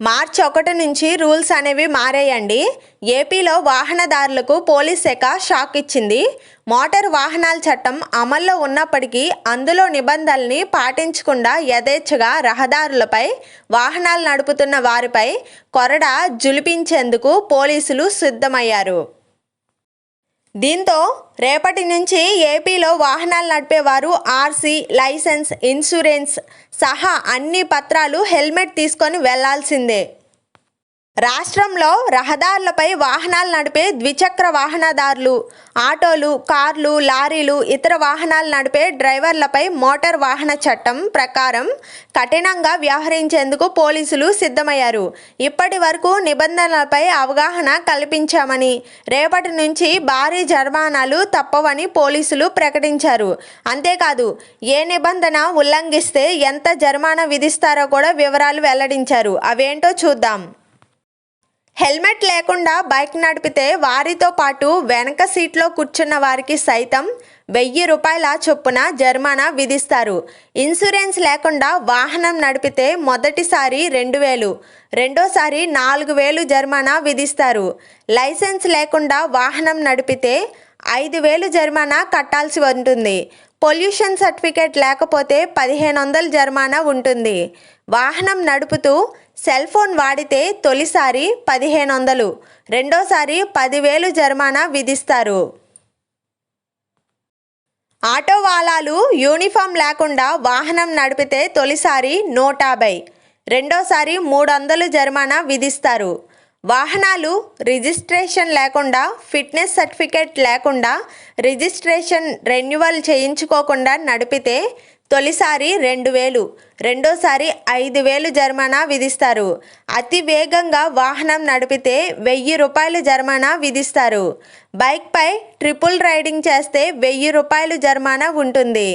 మార్చి ఒకటి నుంచి రూల్స్ అనేవి మారాయండి. ఏపీలో వాహనదారులకు పోలీస్ శాఖ షాక్ ఇచ్చింది. మోటార్ వాహనాల చట్టం అమల్లో ఉన్నప్పటికీ అందులో నిబంధనల్ని పాటించకుండా యథేచ్ఛగా రహదారులపై వాహనాలు నడుపుతున్న వారిపై కొరడ జులిపించేందుకు పోలీసులు సిద్ధమయ్యారు. దీంతో రేపటి నుంచి ఏపీలో వాహనాలు నడిపేవారు ఆర్సీ లైసెన్స్ ఇన్సూరెన్స్ సహా అన్ని పత్రాలు హెల్మెట్ తీసుకొని వెళ్ళాల్సిందే. రాష్ట్రంలో రహదారులపై వాహనాలు నడిపే ద్విచక్ర వాహనదారులు ఆటోలు కార్లు లారీలు ఇతర వాహనాలు నడిపే డ్రైవర్లపై మోటార్ వాహన చట్టం ప్రకారం కఠినంగా వ్యవహరించేందుకు పోలీసులు సిద్ధమయ్యారు. ఇప్పటి వరకు నిబంధనలపై అవగాహన కల్పించామని రేపటి నుంచి భారీ జరిమానాలు తప్పవని పోలీసులు ప్రకటించారు. అంతేకాదు ఏ నిబంధన ఉల్లంఘిస్తే ఎంత జరిమానా విధిస్తారో కూడా వివరాలు వెల్లడించారు. అవేంటో చూద్దాం. హెల్మెట్ లేకుండా బైక్ నడిపితే వారితో పాటు వెనక సీట్లో కూర్చున్న వారికి సైతం వెయ్యి రూపాయల చొప్పున జరిమానా విధిస్తారు. ఇన్సూరెన్స్ లేకుండా వాహనం నడిపితే మొదటిసారి రెండు వేలు రెండోసారి నాలుగు వేలు జరిమానా విధిస్తారు. లైసెన్స్ లేకుండా వాహనం నడిపితే ఐదు వేలు జరిమానా కట్టాల్సి ఉంటుంది. పొల్యూషన్ సర్టిఫికేట్ లేకపోతే పదిహేను వందల జరిమానా ఉంటుంది. వాహనం నడుపుతూ సెల్ ఫోన్ వాడితే తొలిసారి పదిహేను వందలు రెండోసారి పదివేలు జరిమానా విధిస్తారు. ఆటో వాలాలు యూనిఫామ్ లేకుండా వాహనం నడిపితే తొలిసారి నూట యాభై రెండోసారి మూడు వందలు జరిమానా విధిస్తారు. వాహనాలు రిజిస్ట్రేషన్ లేకుండా ఫిట్నెస్ సర్టిఫికేట్ లేకుండా రిజిస్ట్రేషన్ రెన్యువల్ చేయించుకోకుండా నడిపితే తొలిసారి రెండు వేలు రెండోసారి ఐదు వేలు జరిమానా విధిస్తారు. అతి వేగంగా వాహనం నడిపితే వెయ్యి రూపాయలు జరిమానా విధిస్తారు. బైక్పై ట్రిపుల్ రైడింగ్ చేస్తే వెయ్యి రూపాయలు జరిమానా ఉంటుంది.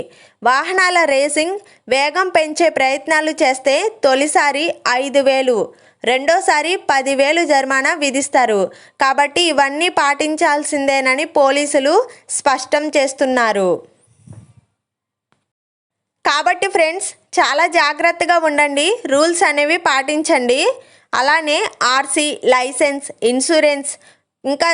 వాహనాల రేసింగ్ వేగం పెంచే ప్రయత్నాలు చేస్తే తొలిసారి ఐదు వేలు రెండోసారి పదివేలు జరిమానా విధిస్తారు. కాబట్టి ఇవన్నీ పాటించాల్సిందేనని పోలీసులు స్పష్టం చేస్తున్నారు. కాబట్టి ఫ్రెండ్స్ చాలా జాగ్రత్తగా ఉండండి. రూల్స్ అనేవి పాటించండి. అలానే ఆర్సీ లైసెన్స్ ఇన్సూరెన్స్ ఇంకా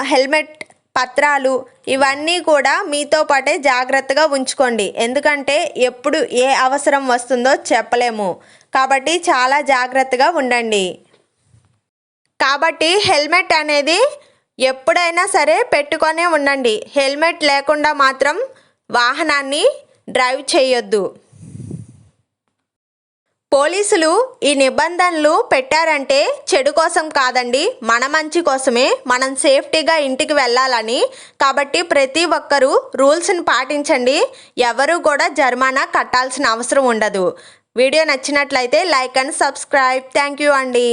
హెల్మెట్ పత్రాలు ఇవన్నీ కూడా మీతో పాటే జాగ్రత్తగా ఉంచుకోండి. ఎందుకంటే ఎప్పుడు ఏ అవసరం వస్తుందో చెప్పలేము. కాబట్టి చాలా జాగ్రత్తగా ఉండండి. కాబట్టి హెల్మెట్ అనేది ఎప్పుడైనా సరే పెట్టుకొనే ఉండండి. హెల్మెట్ లేకుండా మాత్రం వాహనాన్ని డ్రైవ్ చేయొద్దు. పోలీసులు ఈ నిబంధనలు పెట్టారంటే చెడు కోసం కాదండి. మన మంచి కోసమే మనం సేఫ్టీగా ఇంటికి వెళ్ళాలని. కాబట్టి ప్రతి ఒక్కరూ రూల్స్ని పాటించండి. ఎవరు కూడా జరిమానా కట్టాల్సిన అవసరం ఉండదు. వీడియో నచ్చినట్లయితే like and subscribe. Thank you అండి.